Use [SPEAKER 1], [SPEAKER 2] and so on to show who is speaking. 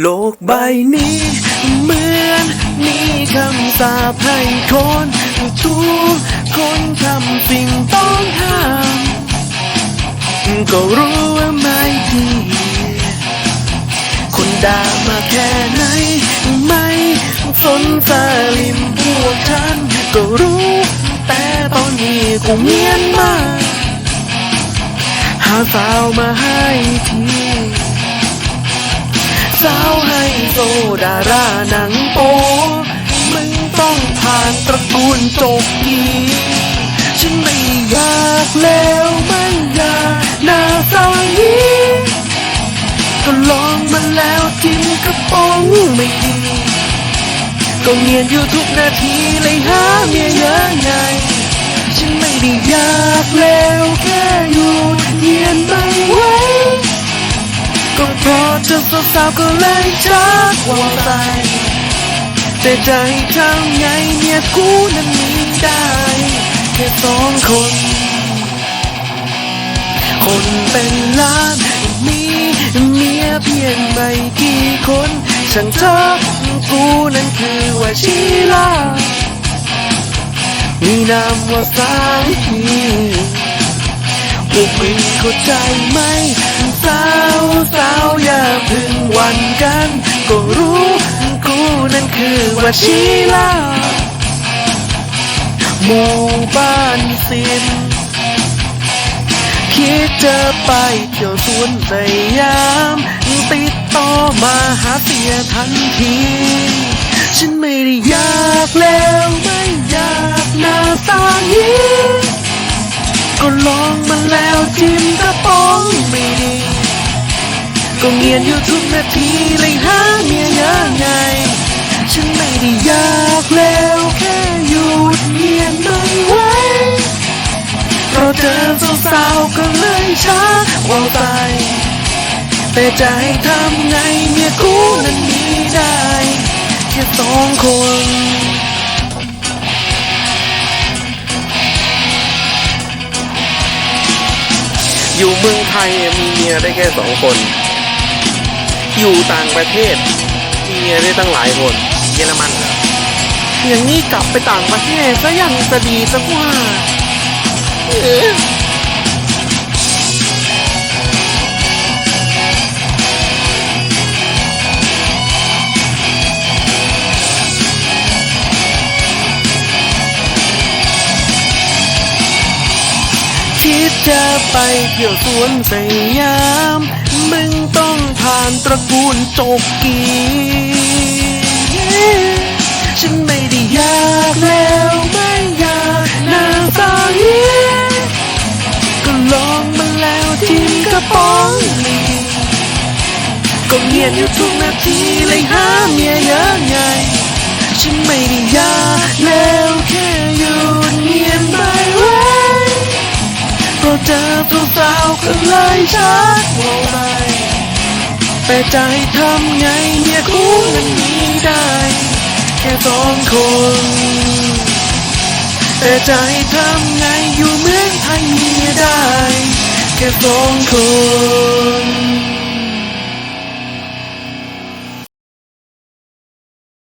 [SPEAKER 1] โลกใบนี้ เหมือนมีคำสาปให้คนทุกคนทำสิ่งต้องห้ามก็รู้ว่าไม่ดีคนด่ามาแค่ไหน ไม่สนสลิมพวกฉัน ก็รู้ แต่ตอนนี้กูเงียนมาก หาสาวมาให้ที สาวให้โซดาราหนังโป มึงต้องผ่านตระกูลโจกกีฉันไม่อยากแล้วไม่อยากหน้าสาวนี้ก็ลองมันแล้วจิ้มกระป๋องไม่ดีก็เงียนอยู่ทุกนาทีเลยหาเมียเยอะไง ฉันไม่ได้อยากแล้วแค่ เพราะเธอสาวก็เลยชักวางใจแต่ใจทำไงเมียกูนั้นมีได้แค่สองคน คนเป็นล้านมีเมียเพียงไม่กี่คนช่างเธอกูนั้นคือว่าชีลามีนามว่าสามี พวกมึงเข้าใจไหมสาวสาวอย่าพึ่งวันกัน ก็รู้กูนั้นคือว่าชีลาหมู่บ้านสินคิดจะไปเที่ยวสวนสยาม ติดต่อมาหาเสียทันที ฉันไม่ได้อยากแล้วไม่อยากหน้าตานี้ ก็ลองมันแล้วจิ้มกระป๋องไม่ดีก็เงียนอยู่ทุกนาทีเลยหาเมียยังไง ฉันไม่ได้อยากแล้วแค่หยุดเงียนไม่ไหวเพราะเจอสาวๆก็เลยชักว่าใจแต่จะให้ทำไงเมียกูนั้นมีได้ แค่สองคน
[SPEAKER 2] อยู่เมืองไทยมีเมียได้แค่สองคน อยู่ต่างประเทศ มีเมียได้ตั้งหลายคน เยอรมันอ
[SPEAKER 1] ย่างนี้กลับไปต่างประเทศซะยังจะดีสักว่า จะไปเที่ยวสวนสยาม มึงต้องผ่านตระกูลจกกีฉันไม่ได้อยากแล้วไม่อยากนางสาวนี้ก็ลองมันแล้วจิ้มกระป๋องนี้ก็เงียนอยู่ทุกนาทีเลยหาเมียเยอะไงฉันไม่ได้อยาก สาวก็เลยชักว่าไปแต่ใจทำไงเมียกูนั้นมีได้ แค่สองคน แต่ใจทำไงอยู่เมืองไทยมีได้ แค่สองคน